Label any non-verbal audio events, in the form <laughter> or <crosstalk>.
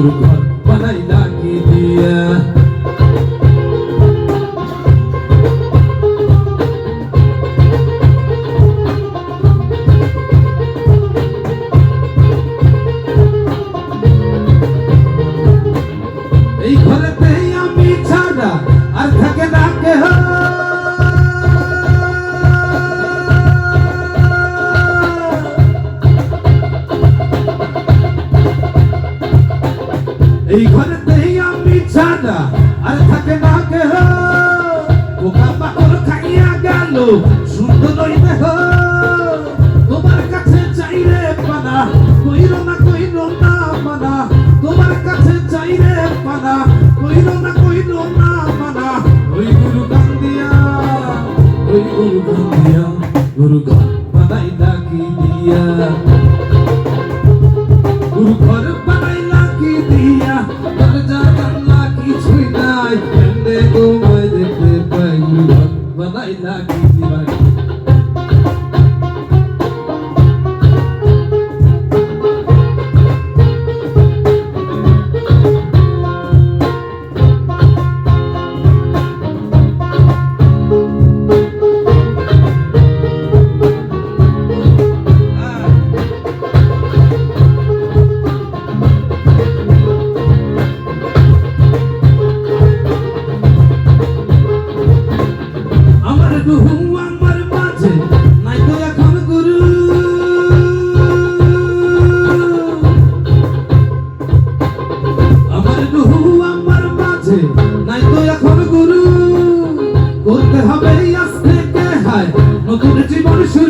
গুরু ঘর বানাইলা কি দিয়া। এই ঘরেতে এই ঘরেতে আমি ছাড়া আর থাকে না কেহ। পোকা পাকড় খাইয়া গেল, সুন্দর ওই দেহ। তোমার কাছে চাইরে পানা, কইর না কইর না মানা তোমার কাছে চাইরে পানা, কইর না কইর না মানা ওই গুরু কান্দিয়া ওই গুরু কান্দিয়া গুরু গান বানাই ডাকি দিয়া? গুরু ঘর Thank <laughs> you. আমার আমার মাঝে। নাই তো এখন গুরু, করতে হবে আজ থেকে হায়। নতুন জীবন শুরু